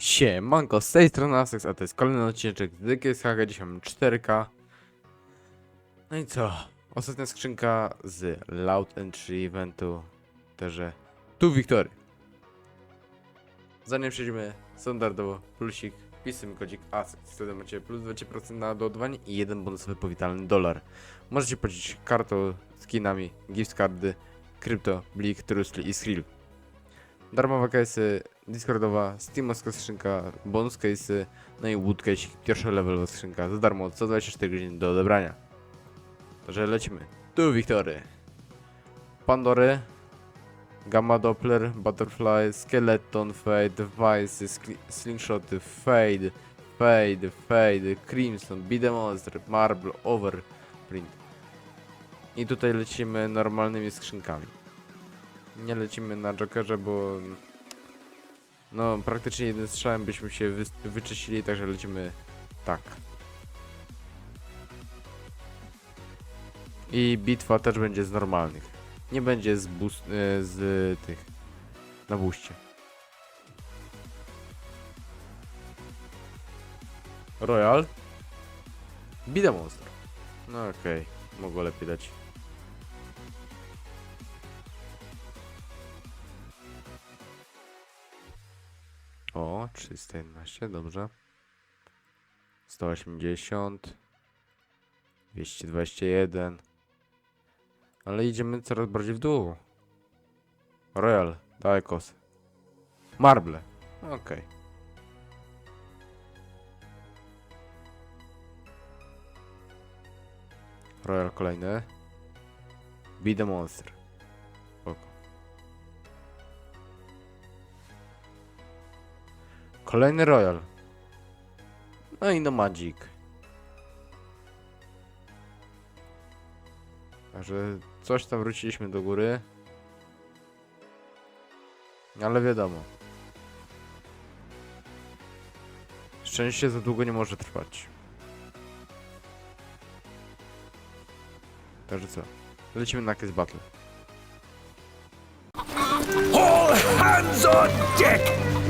Siemanko, z tej strony Asex, a to jest kolejny odcinek z DKS Haga, dzisiaj mam 4K. No i co? Ostatnia skrzynka z Loud Entry Eventu, także tu Wiktory. Zanim przejdziemy standardowo plusik, wpisujemy kodzik Asex, wtedy macie plus 20% na doładowanie i jeden bonusowy powitalny dolar. Możecie płacić kartą, skinami, gift cardy, krypto, blik, trusli i skrill. Darmowe case'y, Discordowa, Steamowska skrzynka, bonus case'y, no i wood case, pierwsza levelowa skrzynka za darmo, co 24 godziny do odebrania. Także lecimy. Tu Wiktory. Pandory, Gamma Doppler, Butterfly, Skeleton, Fade, Device, skli- Slingshoty, Fade, Fade, Fade, Crimson, Be the Monster, Marble, Overprint. I tutaj lecimy normalnymi skrzynkami. Nie lecimy na Jokerze, bo no praktycznie jednym strzałem byśmy się wy wyczyścili, także lecimy tak. I bitwa też będzie z normalnych. Nie będzie z boost, e, z tych na buście. Royal. Bida Monster. No okej, mogło lepiej dać. O, 311, dobrze. 180. 221. Ale idziemy coraz bardziej w dół. Royal, dawaj kosy. Marble. Okej. Royal kolejny. Be the monster. Kolejny Royal. No i no Magic. Także coś tam wróciliśmy do góry. Ale wiadomo. Szczęście za długo nie może trwać. Także co? Lecimy na Kiss Battle. All hands on deck!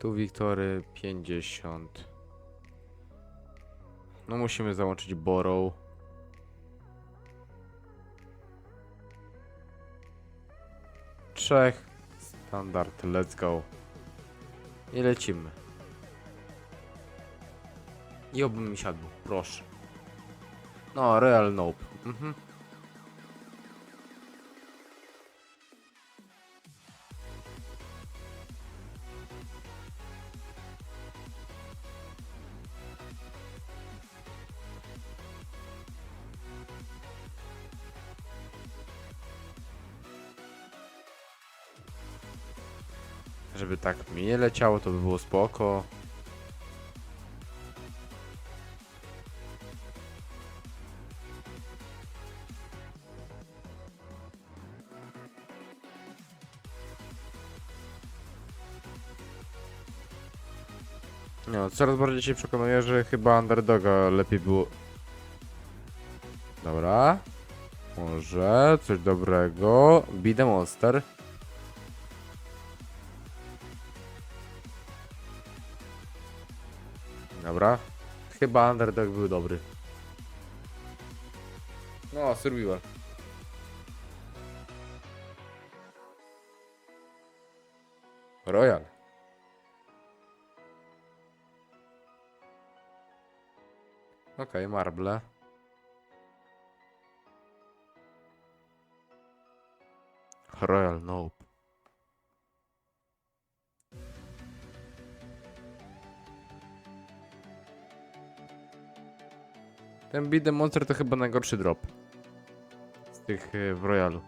Tu Wiktory 50. No musimy załączyć Borrow. Trzech. Standard, let's go. I lecimy. I oby mi siadł, proszę. No, Real Nope. Mhm. Żeby tak mi nie leciało, to by było spoko. No, coraz bardziej się przekonuję, że chyba underdoga lepiej było. Dobra. Może coś dobrego. Be monster. Dobra. Chyba underdog był dobry. No, survival. Royal. Okej, marble. Royal Nope. Ten Beat Monster to chyba najgorszy drop. Z tych y, w Royalu.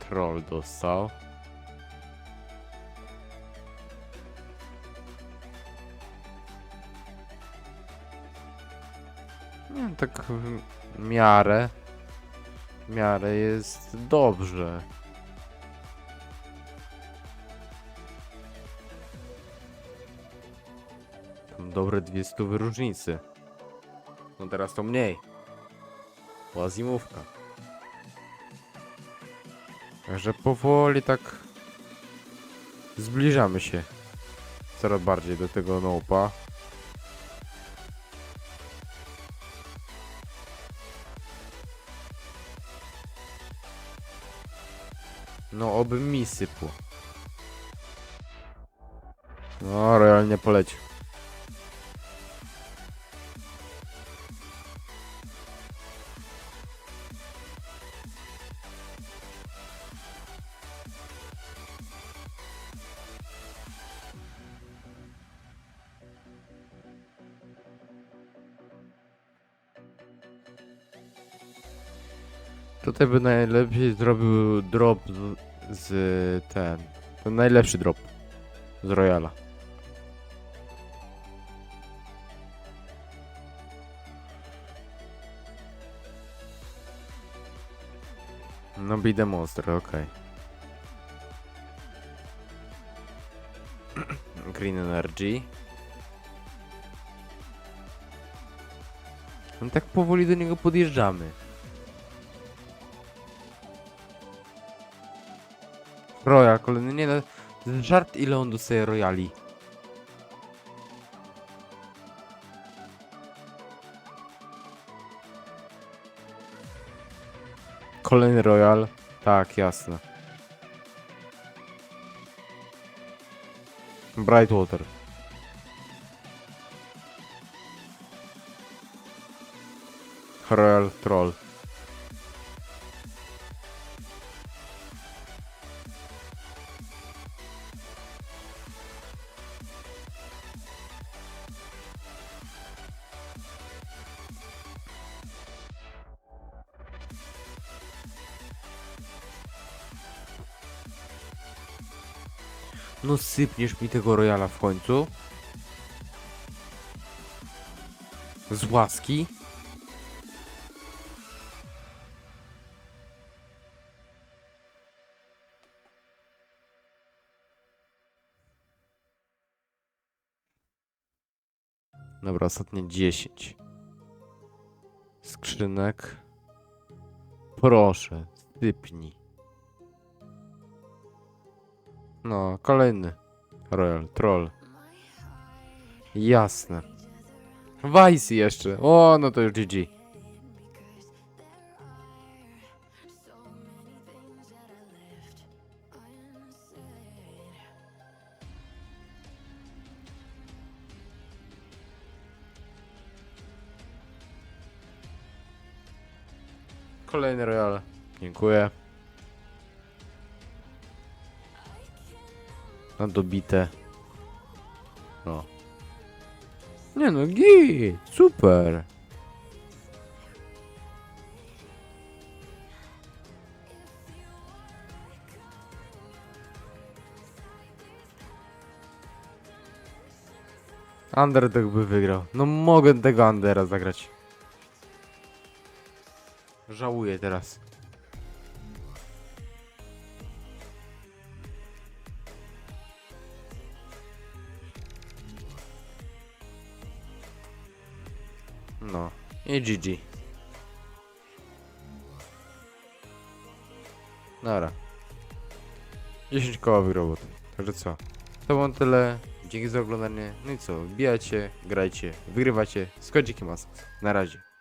Troll dostał. Tak w miarę. W miarę jest dobrze. Tam dobre dwie stówy różnicy. No teraz to mniej. Była zimówka. Także powoli tak zbliżamy się coraz bardziej do tego nopa. Oby mi sypło. No realnie polecił. Tutaj by najlepiej zrobił drop z, ten. Ten najlepszy drop z Royala. No be the monster, okej. Green Energy. No tak powoli do niego podjeżdżamy. Royal, kolejny, nie no, żart ile on dostaje Royali. Kolejny Royal, tak, jasne. Brightwater. Royal Troll. No sypniesz mi tego Royala w końcu. Z łaski. Dobra, ostatnie 10. Skrzynek. Proszę, sypnij. No, kolejny. Royal Troll. Jasne. Vice jeszcze. O, no to już GG. Kolejny Royal. Dziękuję. Na dobite. No. Nie no, git, super. Underdog by wygrał. No mogę tego Undera zagrać. Żałuję teraz. No. I GG. Dobra. 10 kołowych robot. Także co? To było tyle. Dzięki za oglądanie. No i co? Wbijajcie, grajcie, wygrywacie z kodzikiem. Na razie.